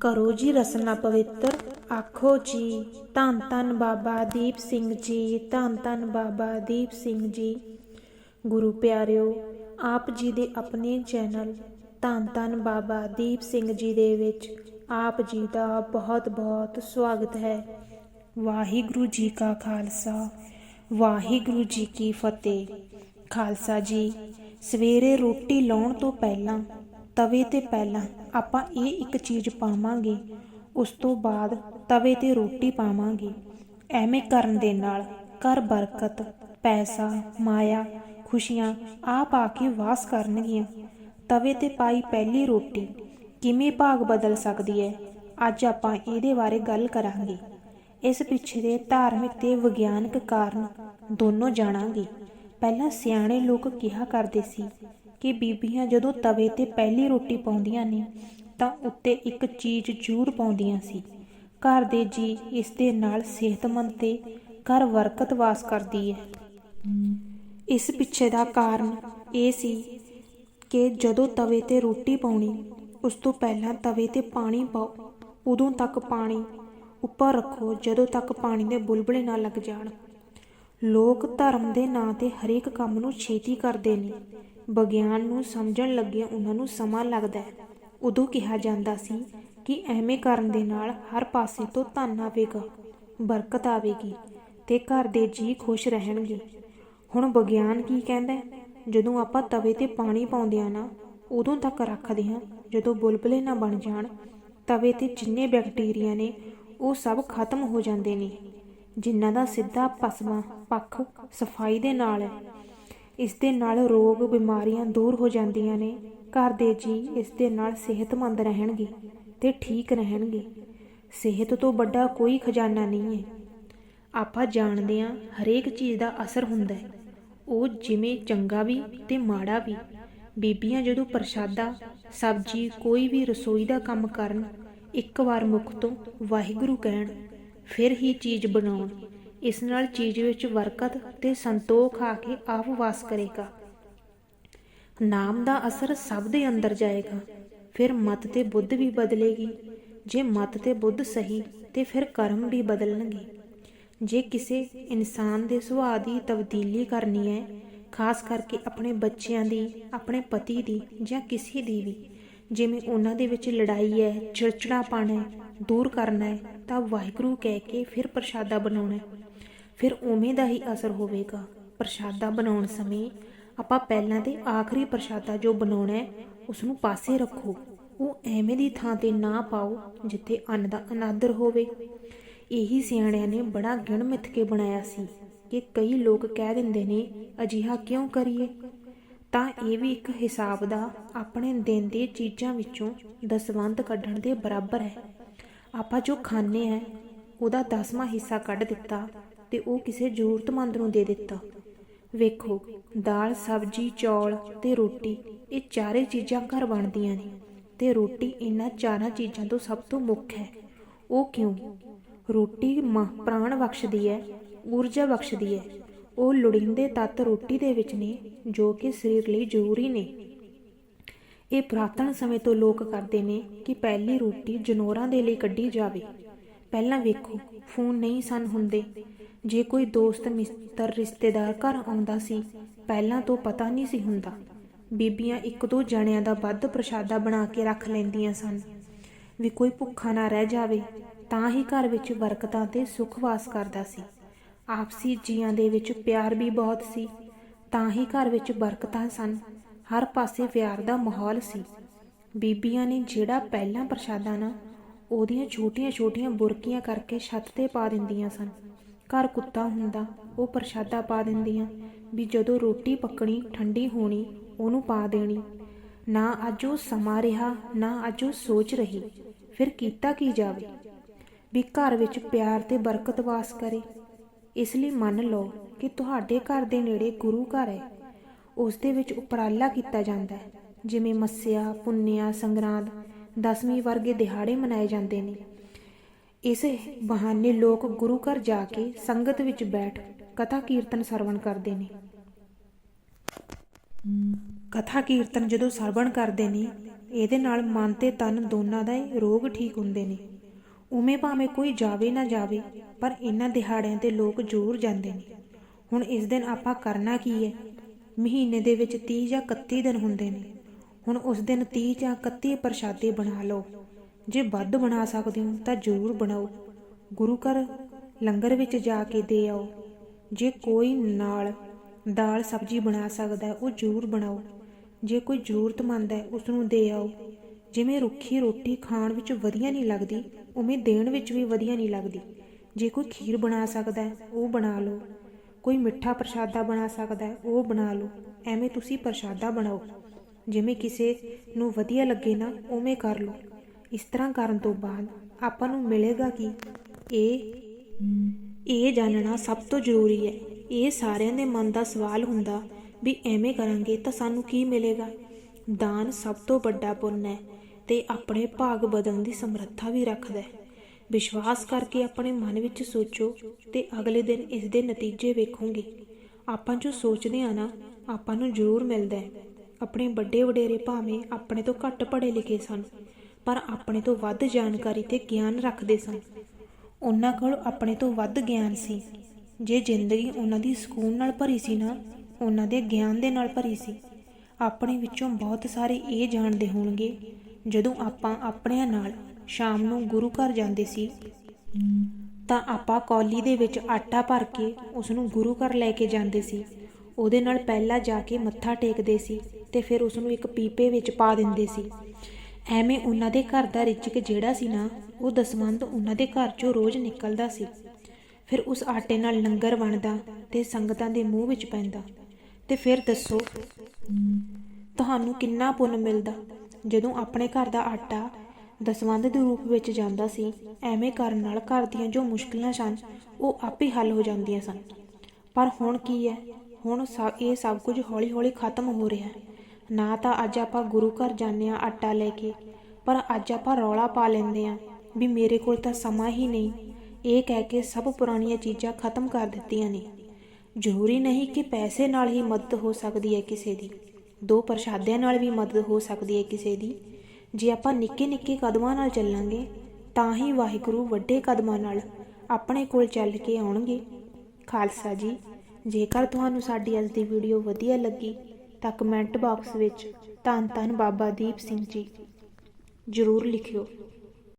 ਕਰੋ ਜੀ ਰਸਨਾ ਪਵਿੱਤਰ। ਆਖੋ ਜੀ, ਧੰਨ ਧੰਨ ਬਾਬਾ ਦੀਪ ਸਿੰਘ ਜੀ, ਧੰਨ ਧੰਨ ਬਾਬਾ ਦੀਪ ਸਿੰਘ ਜੀ। ਗੁਰੂ ਪਿਆਰਿਓ, ਆਪ ਜੀ ਦੇ ਆਪਣੇ ਚੈਨਲ ਧੰਨ ਧੰਨ ਬਾਬਾ ਦੀਪ ਸਿੰਘ ਜੀ ਦੇ ਵਿੱਚ ਆਪ ਜੀ ਦਾ ਬਹੁਤ ਬਹੁਤ ਸਵਾਗਤ ਹੈ। ਵਾਹਿਗੁਰੂ ਜੀ ਕਾ ਖਾਲਸਾ, ਵਾਹਿਗੁਰੂ ਜੀ ਕੀ ਫਤਿਹ। ਖਾਲਸਾ ਜੀ, ਸਵੇਰੇ ਰੋਟੀ ਲਾਉਣ ਤੋਂ ਪਹਿਲਾਂ ਤਵੇ ਤੇ ਪਹਿਲਾਂ ਆਪਾਂ ਇਹ ਇੱਕ ਚੀਜ਼ ਪਾਵਾਂਗੇ, ਉਸ ਤੋਂ ਬਾਅਦ ਤਵੇ ਤੇ ਰੋਟੀ ਪਾਵਾਂਗੇ। ਐਵੇਂ ਕਰਨ ਦੇ ਨਾਲ ਘਰ ਬਰਕਤ, ਪੈਸਾ, ਮਾਇਆ, ਖੁਸ਼ੀਆਂ ਆਪ ਆ ਕੇ ਵਾਸ ਕਰਨਗੀਆਂ। ਤਵੇ ਤੇ ਪਾਈ ਪਹਿਲੀ ਰੋਟੀ ਕਿਵੇਂ ਭਾਗ ਬਦਲ ਸਕਦੀ ਹੈ? ਅੱਜ ਆਪਾਂ ਇਹਦੇ ਬਾਰੇ ਗੱਲ ਕਰਾਂਗੇ। ਇਸ ਪਿੱਛੇ ਦੇ ਧਾਰਮਿਕ ਤੇ ਵਿਗਿਆਨਕ ਕਾਰਨ ਦੋਨੋਂ ਜਾਣਾਂਗੇ। ਪਹਿਲਾਂ ਸਿਆਣੇ ਲੋਕ ਕਿਹਾ ਕਰਦੇ ਸੀ ਕਿ ਬੀਬੀਆਂ ਜਦੋਂ ਤਵੇ ਤੇ ਪਹਿਲੀ ਰੋਟੀ ਪਾਉਂਦੀਆਂ ਨੇ, ਤਾਂ ਉੱਤੇ ਇੱਕ ਚੀਜ਼ ਜ਼ਰੂਰ ਪਾਉਂਦੀਆਂ ਸੀ। ਘਰ ਦੇ ਜੀ ਇਸ ਦੇ ਨਾਲ ਸਿਹਤਮੰਦ ਤੇ ਘਰ ਬਰਕਤ ਵਾਸ ਕਰਦੀ ਹੈ। ਇਸ ਪਿੱਛੇ ਦਾ ਕਾਰਨ ਇਹ ਸੀ ਕਿ ਜਦੋਂ ਤਵੇ ਤੇ ਰੋਟੀ ਪਾਉਣੀ, ਉਸ ਤੋਂ ਪਹਿਲਾਂ ਤਵੇ ਤੇ ਪਾਣੀ ਪਾਓ, ਉਦੋਂ ਤੱਕ ਪਾਣੀ ਉੱਪਰ ਰੱਖੋ, ਜਦੋਂ ਤੱਕ ਪਾਣੀ ਦੇ ਬੁਲਬੁਲੇ ਨਾ ਲੱਗ ਜਾਣ। ਲੋਕ ਧਰਮ ਦੇ ਨਾਂ ਤੇ ਹਰੇਕ ਕੰਮ ਨੂੰ ਛੇਤੀ ਕਰਦੇ ਨੇ। ਵਿਗਿਆਨ ਨੂੰ ਸਮਝਣ ਲੱਗਿਆਂ ਉਹਨਾਂ ਨੂੰ ਸਮਾਂ ਲੱਗਦਾ ਹੈ। ਉਦੋਂ ਕਿਹਾ ਜਾਂਦਾ ਸੀ ਕਿ ਐਵੇਂ ਕਰਨ ਦੇ ਨਾਲ ਹਰ ਪਾਸੇ ਤੋਂ ਧਨ ਆਵੇਗਾ, ਬਰਕਤ ਆਵੇਗੀ ਤੇ ਘਰ ਦੇ ਜੀ ਖੁਸ਼ ਰਹਿਣਗੇ। ਹੁਣ ਵਿਗਿਆਨ ਕੀ ਕਹਿੰਦਾ ਜਦੋਂ ਆਪਾਂ ਤਵੇ ਤੇ ਪਾਣੀ ਪਾਉਂਦੇ ਆ ਨਾ, ਉਦੋਂ ਤੱਕ ਰੱਖਦੇ ਹਾਂ। ਜਦੋਂ ਬੁਲਬੁਲੇ ਨਾ ਬਣ ਜਾਣ, ਤਵੇ ਤੇ ਜਿੰਨੇ ਬੈਕਟੀਰੀਆ ਨੇ, ਉਹ ਸਭ ਖਤਮ ਹੋ ਜਾਂਦੇ ਨੇ। ਜਿਨ੍ਹਾਂ ਦਾ ਸਿੱਧਾ ਪਸਮਾ ਪੱਖ ਸਫ਼ਾਈ ਦੇ ਨਾਲ ਹੈ। ਇਸ ਦੇ ਨਾਲ ਰੋਗ ਬਿਮਾਰੀਆਂ ਦੂਰ ਹੋ ਜਾਂਦੀਆਂ ਨੇ। ਘਰ ਦੇ ਜੀ ਇਸ ਦੇ ਨਾਲ ਸਿਹਤਮੰਦ ਰਹਿਣਗੇ ਤੇ ਠੀਕ ਰਹਿਣਗੇ। ਸਿਹਤ ਤੋਂ ਵੱਡਾ ਕੋਈ ਖਜ਼ਾਨਾ ਨਹੀਂ ਹੈ। ਆਪਾਂ ਜਾਣਦੇ ਹਾਂ ਹਰੇਕ ਚੀਜ਼ ਦਾ ਅਸਰ ਹੁੰਦਾ ਹੈ। ਉਹ ਜਿਵੇਂ ਚੰਗਾ ਵੀ ਤੇ ਮਾੜਾ ਵੀ। ਬੀਬੀਆਂ ਜਦੋਂ ਪ੍ਰਸ਼ਾਦਾ, ਸਬਜ਼ੀ, ਕੋਈ ਵੀ ਰਸੋਈ ਦਾ ਕੰਮ ਕਰਨ, ਇੱਕ ਵਾਰ ਮੁਖ ਤੋਂ ਵਾਹਿਗੁਰੂ ਕਹਿਣ, ਫਿਰ ਹੀ ਚੀਜ਼ ਬਣਾਉਣ ਇਸ ਨਾਲ ਚੀਜ਼ ਵਿੱਚ ਬਰਕਤ ਤੇ ਸੰਤੋਖ ਆ ਕੇ ਆਪ ਵਾਸ ਕਰੇਗਾ। ਨਾਮ ਦਾ ਅਸਰ ਸਭ ਦੇ ਅੰਦਰ ਜਾਏਗਾ। ਫਿਰ ਮਤ ਤੇ ਬੁੱਧ ਵੀ ਬਦਲੇਗੀ। ਜੇ ਮਤ ਤੇ ਬੁੱਧ ਸਹੀ, ਤੇ ਫਿਰ ਕਰਮ ਵੀ ਬਦਲਣਗੇ। ਜੇ ਕਿਸੇ ਇਨਸਾਨ ਦੇ ਸੁਭਾਅ ਦੀ ਤਬਦੀਲੀ ਕਰਨੀ ਹੈ, ਖਾਸ ਕਰਕੇ ਆਪਣੇ ਬੱਚਿਆਂ ਦੀ, ਆਪਣੇ ਪਤੀ ਦੀ ਜਾਂ ਕਿਸੇ ਦੀ ਵੀ, ਜਿਵੇਂ ਉਹਨਾਂ ਦੇ ਵਿੱਚ ਲੜਾਈ ਹੈ, ਚਿੜਚਿੜਾਪਣ ਹੈ, ਦੂਰ ਕਰਨਾ ਹੈ, ਤਾਂ ਵਾਹਿਗੁਰੂ ਕਹਿ ਕੇ ਫਿਰ ਪ੍ਰਸ਼ਾਦਾ ਬਣਾਉਣਾ ਹੈ। ਫਿਰ ਉਵੇਂ ਦਾ ਹੀ ਅਸਰ ਹੋਵੇਗਾ। ਪ੍ਰਸ਼ਾਦਾ ਬਣਾਉਣ ਸਮੇਂ ਆਪਾਂ ਪਹਿਲਾਂ ਤੇ ਆਖਰੀ ਪ੍ਰਸ਼ਾਦਾ ਜੋ ਬਣਾਉਣਾ ਹੈ ਉਸ ਨੂੰ ਪਾਸੇ ਰੱਖੋ। ਉਹ ਐਵੇਂ ਦੀ ਥਾਂ ਤੇ ਨਾ ਪਾਓ ਜਿੱਥੇ ਅੰਨ ਦਾ ਅਨਾਦਰ ਹੋਵੇ। ਇਹੀ ਸਿਆਣਿਆਂ ਨੇ ਬੜਾ ਗਿਣ ਮਿੱਥ ਕੇ ਬਣਾਇਆ ਸੀ ਕਿ ਕਈ ਲੋਕ ਕਹਿ ਦਿੰਦੇ ਨੇ, ਅਜਿਹਾ ਕਿਉਂ ਕਰੀਏ? ਤਾਂ ਇਹ ਵੀ ਇੱਕ ਹਿਸਾਬ ਦਾ ਆਪਣੇ ਦਿਨ ਦੇ ਚੀਜ਼ਾਂ ਵਿੱਚੋਂ ਦਸਵੰਧ ਕੱਢਣ ਦੇ ਬਰਾਬਰ ਹੈ। ਆਪਾਂ ਜੋ ਖਾਂਦੇ ਆ ਉਹਦਾ 10ਵਾਂ ਹਿੱਸਾ ਕੱਢ ਦਿੱਤਾ। ਤੇ ਉਹ ਕਿਸੇ ਜ਼ਰੂਰਤਮੰਦ ਨੂੰ ਦੇ ਦਿੱਤਾ। ਵੇਖੋ, ਦਾਲ, ਸਬਜ਼ੀ, ਚੌਲ ਤੇ ਰੋਟੀ, ਇਹ ਚਾਰੇ ਚੀਜ਼ਾਂ ਘਰ ਬਣਦੀਆਂ ਨੇ ਤੇ ਰੋਟੀ ਇਹਨਾਂ ਚਾਰਾਂ ਚੀਜ਼ਾਂ ਤੋਂ ਸਭ ਤੋਂ ਮੁੱਖ ਹੈ। ਉਹ ਕਿਉਂ? ਰੋਟੀ ਪ੍ਰਾਣ ਬਖਸ਼ਦੀ ਹੈ, ਊਰਜਾ ਬਖਸ਼ਦੀ ਹੈ। ਉਹ ਲੋੜੀਂਦੇ ਤੱਤ ਰੋਟੀ ਦੇ ਵਿੱਚ ਨੇ, ਜੋ ਕਿ ਸਰੀਰ ਲਈ ਜ਼ਰੂਰੀ ਨੇ। ਇਹ ਪ੍ਰਾਤਨ ਸਮੇਂ ਤੋਂ ਲੋਕ ਕਰਦੇ ਨੇ ਕਿ ਪਹਿਲੀ ਰੋਟੀ ਜਨੋਰਾਂ ਦੇ ਲਈ ਕੱਢੀ ਜਾਵੇ। ਪਹਿਲਾਂ ਵੇਖੋ, ਫੋਨ ਨਹੀਂ ਸਨ ਹੁੰਦੇ। ਜੇ ਕੋਈ ਦੋਸਤ, ਮਿੱਤਰ, ਰਿਸ਼ਤੇਦਾਰ ਘਰ ਆਉਂਦਾ ਸੀ, ਪਹਿਲਾਂ ਤੋਂ ਪਤਾ ਨਹੀਂ ਸੀ ਹੁੰਦਾ। ਬੀਬੀਆਂ ਇੱਕ ਦੋ ਜਣਿਆਂ ਦਾ ਵੱਧ ਪ੍ਰਸ਼ਾਦਾ ਬਣਾ ਕੇ ਰੱਖ ਲੈਂਦੀਆਂ ਸਨ। ਵੀ ਕੋਈ ਭੁੱਖਾ ਨਾ ਰਹਿ ਜਾਵੇ, ਤਾਂ ਹੀ ਘਰ ਵਿੱਚ ਬਰਕਤਾਂ ਤੇ ਸੁੱਖ ਵਾਸ ਕਰਦਾ ਸੀ। ਆਪਸੀ ਜੀਆਂ ਦੇ ਵਿੱਚ ਪਿਆਰ ਵੀ ਬਹੁਤ ਸੀ, ਤਾਂ ਹੀ ਘਰ ਵਿੱਚ ਬਰਕਤਾਂ ਸਨ। ਹਰ ਪਾਸੇ ਪਿਆਰ ਦਾ ਮਾਹੌਲ ਸੀ। ਬੀਬੀਆਂ ਨੇ ਜਿਹੜਾ ਪਹਿਲਾਂ ਪ੍ਰਸ਼ਾਦਾ ਨਾ, ਉਹਦੀਆਂ ਛੋਟੀਆਂ-ਛੋਟੀਆਂ ਬੁਰਕੀਆਂ ਕਰਕੇ ਛੱਤ ਤੇ ਪਾ ਦਿੰਦੀਆਂ ਸਨ। ਘਰ ਕੁੱਤਾ ਹੁੰਦਾ, ਉਹ ਪ੍ਰਸ਼ਾਦਾ ਪਾ ਦਿੰਦੀਆਂ ਵੀ ਜਦੋਂ ਰੋਟੀ ਪੱਕਣੀ, ਠੰਡੀ ਹੋਣੀ, ਉਹਨੂੰ ਪਾ ਦੇਣੀ। ਨਾ ਅੱਜ ਉਹ ਸਮਾਂ ਰਿਹਾ, ਨਾ ਅੱਜ ਉਹ ਸੋਚ ਰਹੀ, ਫਿਰ ਕੀਤਾ ਕੀ ਜਾਵੇ? ਵੀ ਘਰ ਵਿੱਚ ਪਿਆਰ ਤੇ ਬਰਕਤ ਵਾਸ ਕਰੇ। ਇਸ ਲਈ ਮੰਨ ਲਓ ਕਿ ਤੁਹਾਡੇ ਘਰ ਦੇ ਨੇੜੇ ਗੁਰੂ ਘਰ ਹੈ। ਉਸ ਦੇ ਵਿੱਚ ਉਪਰਾਲਾ ਕੀਤਾ ਜਾਂਦਾ ਹੈ, ਜਿਵੇਂ ਮੱਸਿਆ, ਪੁੰਨਿਆ, ਸੰਗਰਾਂਦ, ਦਸਵੀਂ ਵਰਗੇ ਦਿਹਾੜੇ ਮਨਾਏ ਜਾਂਦੇ ਨੇ। ਇਸ ਬਹਾਨੇ ਲੋਕ ਗੁਰੂ ਘਰ ਜਾ ਕੇ ਸੰਗਤ ਵਿੱਚ ਬੈਠ ਕਥਾ ਕੀਰਤਨ ਸਰਵਣ ਕਰਦੇ ਨੇ। ਕਥਾ ਕੀਰਤਨ ਜਦੋਂ ਸਰਵਣ ਕਰਦੇ ਨੇ, ਇਹਦੇ ਨਾਲ ਮਨ ਤੇ ਤਨ ਦੋਨਾਂ ਦਾ ਰੋਗ ਠੀਕ ਹੁੰਦੇ ਨੇ। ਉਵੇਂ ਭਾਵੇਂ ਕੋਈ ਜਾਵੇ ਨਾ ਜਾਵੇ, ਪਰ ਇਹਨਾਂ ਦਿਹਾੜਿਆਂ ਤੇ ਲੋਕ ਜ਼ਰੂਰ ਜਾਂਦੇ ਨੇ। ਹੁਣ ਇਸ ਦਿਨ ਆਪਾਂ ਕਰਨਾ ਕੀ ਹੈ? ਮਹੀਨੇ ਦੇ ਵਿੱਚ 30 ਜਾਂ 31 ਦਿਨ ਹੁੰਦੇ ਨੇ। ਹੁਣ ਉਸ ਦਿਨ 30 ਜਾਂ 31 ਪ੍ਰਸ਼ਾਦੇ ਬਣਾ ਲਓ। ਜੇ ਵੱਧ ਬਣਾ ਸਕਦੇ ਹੋ ਤਾਂ ਜ਼ਰੂਰ ਬਣਾਓ। ਗੁਰੂ ਘਰ ਲੰਗਰ ਵਿੱਚ ਜਾ ਕੇ ਦੇ ਆਓ। ਜੇ ਕੋਈ ਨਾਲ ਦਾਲ ਸਬਜ਼ੀ ਬਣਾ ਸਕਦਾ ਹੈ, ਉਹ ਜ਼ਰੂਰ ਬਣਾਓ। ਜੇ ਕੋਈ ਜ਼ਰੂਰਤਮੰਦ ਹੈ ਉਸ ਨੂੰ ਦੇ ਆਓ। ਜਿਵੇਂ ਰੁੱਖੀ ਰੋਟੀ ਖਾਣ ਵਿੱਚ ਵਧੀਆ ਨਹੀਂ ਲੱਗਦੀ ਉਵੇਂ ਦੇਣ ਵਿੱਚ ਵੀ ਵਧੀਆ ਨਹੀਂ ਲੱਗਦੀ। ਜੇ ਕੋਈ ਖੀਰ ਬਣਾ ਸਕਦਾ ਹੈ ਉਹ ਬਣਾ ਲਓ। ਕੋਈ ਮਿੱਠਾ ਪ੍ਰਸ਼ਾਦਾ ਬਣਾ ਸਕਦਾ ਹੈ ਉਹ ਬਣਾ ਲਓ। ਐਵੇਂ ਤੁਸੀਂ ਪ੍ਰਸ਼ਾਦਾ ਬਣਾਓ। ਜਿਵੇਂ ਕਿਸੇ ਨੂੰ ਵਧੀਆ ਲੱਗੇ ਨਾ ਉਵੇਂ ਕਰ ਲਓ। ਇਸ ਤਰ੍ਹਾਂ ਕਰਨ ਤੋਂ ਬਾਅਦ ਆਪਾਂ ਨੂੰ ਮਿਲੇਗਾ ਕਿ ਇਹ ਇਹ ਜਾਣਨਾ ਸਭ ਤੋਂ ਜ਼ਰੂਰੀ ਹੈ। ਇਹ ਸਾਰਿਆਂ ਦੇ ਮਨ ਦਾ ਸਵਾਲ ਹੁੰਦਾ ਵੀ ਐਵੇਂ ਕਰਾਂਗੇ ਤਾਂ ਸਾਨੂੰ ਕੀ ਮਿਲੇਗਾ? ਦਾਨ ਸਭ ਤੋਂ ਵੱਡਾ ਪੁੰਨ ਹੈ ਤੇ ਆਪਣੇ ਭਾਗ ਬਦਲਣ ਦੀ ਸਮਰੱਥਾ ਵੀ ਰੱਖਦਾ ਹੈ। ਵਿਸ਼ਵਾਸ ਕਰਕੇ ਆਪਣੇ ਮਨ ਵਿੱਚ ਸੋਚੋ ਤੇ ਅਗਲੇ ਦਿਨ ਇਸ ਦੇ ਨਤੀਜੇ ਵੇਖੋਗੇ। ਆਪਾਂ ਜੋ ਸੋਚਦੇ ਆ ਨਾ, ਆਪਾਂ ਨੂੰ ਜ਼ਰੂਰ ਮਿਲਦਾ ਹੈ। ਆਪਣੇ ਵੱਡੇ ਵਡੇਰੇ ਭਾਵੇਂ ਆਪਣੇ ਤੋਂ ਘੱਟ ਪੜ੍ਹੇ ਲਿਖੇ ਸਨ ਪਰ ਆਪਣੇ ਤੋਂ ਵੱਧ ਜਾਣਕਾਰੀ ਤੇ ਗਿਆਨ ਰੱਖਦੇ ਸਨ ਉਹਨਾਂ ਕੋਲ ਆਪਣੇ ਤੋਂ ਵੱਧ ਗਿਆਨ ਸੀ। ਜੇ ਜ਼ਿੰਦਗੀ ਉਹਨਾਂ ਦੀ ਸਕੂਨ ਨਾਲ ਭਰੀ ਸੀ ਨਾ, ਉਹਨਾਂ ਦੇ ਗਿਆਨ ਦੇ ਨਾਲ ਭਰੀ ਸੀ। ਆਪਣੇ ਵਿੱਚੋਂ ਬਹੁਤ ਸਾਰੇ ਇਹ ਜਾਣਦੇ ਹੋਣਗੇ, ਜਦੋਂ ਆਪਾਂ ਆਪਣਿਆਂ ਨਾਲ ਸ਼ਾਮ ਨੂੰ ਗੁਰੂ ਘਰ ਜਾਂਦੇ ਸੀ, ਤਾਂ ਆਪਾਂ ਕੌਲੀ ਦੇ ਵਿੱਚ ਆਟਾ ਭਰ ਕੇ ਉਸ ਨੂੰ ਗੁਰੂ ਘਰ ਲੈ ਕੇ ਜਾਂਦੇ ਸੀ। ਉਹਦੇ ਨਾਲ ਪਹਿਲਾਂ ਜਾ ਕੇ ਮੱਥਾ ਟੇਕਦੇ ਸੀ ਤੇ ਫਿਰ ਉਸ ਨੂੰ ਇੱਕ ਪੀਪੇ ਵਿੱਚ ਪਾ ਦਿੰਦੇ ਸੀ। ਐਵੇਂ ਉਹਨਾਂ ਦੇ ਘਰ ਦਾ ਰਿਚਕ ਜਿਹੜਾ ਸੀ ਨਾ, ਉਹ ਦਸਵੰਧ ਉਹਨਾਂ ਦੇ ਘਰ ਚੋਂ ਰੋਜ਼ ਨਿਕਲਦਾ ਸੀ। ਫਿਰ ਉਸ ਆਟੇ ਨਾਲ ਲੰਗਰ ਬਣਦਾ ਤੇ ਸੰਗਤਾਂ ਦੇ ਮੂੰਹ ਵਿੱਚ ਪੈਂਦਾ। ਤੇ ਫਿਰ ਦੱਸੋ, ਤੁਹਾਨੂੰ ਕਿੰਨਾ ਪੁੰਨ ਮਿਲਦਾ? ਜਦੋਂ ਆਪਣੇ ਘਰ ਦਾ ਆਟਾ ਦਸਵੰਧ ਦੇ ਰੂਪ ਵਿੱਚ ਜਾਂਦਾ ਸੀ, ਐਵੇਂ ਕਰਨ ਨਾਲ ਘਰ ਦੀਆਂ ਜੋ ਮੁਸ਼ਕਲਾਂ ਸਨ, ਉਹ ਆਪੇ ਹੱਲ ਹੋ ਜਾਂਦੀਆਂ ਸਨ। ਪਰ ਹੁਣ ਕੀ ਹੈ? ਹੁਣ ਸ- ਇਹ ਸਭ ਕੁਝ ਹੌਲੀ-ਹੌਲੀ ਖਤਮ ਹੋ ਰਿਹਾ ਹੈ। ਨਾ ਤਾਂ ਅੱਜ ਆਪਾਂ ਗੁਰੂ ਘਰ ਜਾਂਦੇ ਆ ਆਟਾ ਲੈ ਕੇ, ਪਰ ਅੱਜ ਆਪਾਂ ਰੌਲਾ ਪਾ ਲੈਂਦੇ ਆ ਵੀ ਮੇਰੇ ਕੋਲ ਤਾਂ ਸਮਾਂ ਹੀ ਨਹੀਂ। ਇਹ ਕਹਿ ਕੇ ਸਭ ਪੁਰਾਣੀਆਂ ਚੀਜ਼ਾਂ ਖਤਮ ਕਰ ਦਿੱਤੀਆਂ ਨੇ। ਜ਼ਰੂਰੀ ਨਹੀਂ ਕਿ ਪੈਸੇ ਨਾਲ ਹੀ ਮਦਦ ਹੋ ਸਕਦੀ ਹੈ ਕਿਸੇ ਦੀ। ਦੋ ਪ੍ਰਸ਼ਾਦਿਆਂ ਨਾਲ ਵੀ ਮਦਦ ਹੋ ਸਕਦੀ ਹੈ ਕਿਸੇ ਦੀ। ਜੇ ਆਪਾਂ ਨਿੱਕੇ ਨਿੱਕੇ ਕਦਮਾਂ ਨਾਲ ਚੱਲਾਂਗੇ, ਤਾਂ ਹੀ ਵਾਹਿਗੁਰੂ ਵੱਡੇ ਕਦਮਾਂ ਨਾਲ ਆਪਣੇ ਕੋਲ ਚੱਲ ਕੇ ਆਉਣਗੇ। ਖਾਲਸਾ ਜੀ, ਜੇਕਰ ਤੁਹਾਨੂੰ ਸਾਡੀ ਅੱਜ ਦੀ ਵੀਡੀਓ ਵਧੀਆ ਲੱਗੀ ਤਾਂ ਕਮੈਂਟ ਬਾਕਸ ਵਿੱਚ ਧੰਨ ਧੰਨ ਬਾਬਾ ਦੀਪ ਸਿੰਘ ਜੀ ਜ਼ਰੂਰ ਲਿਖਿਓ।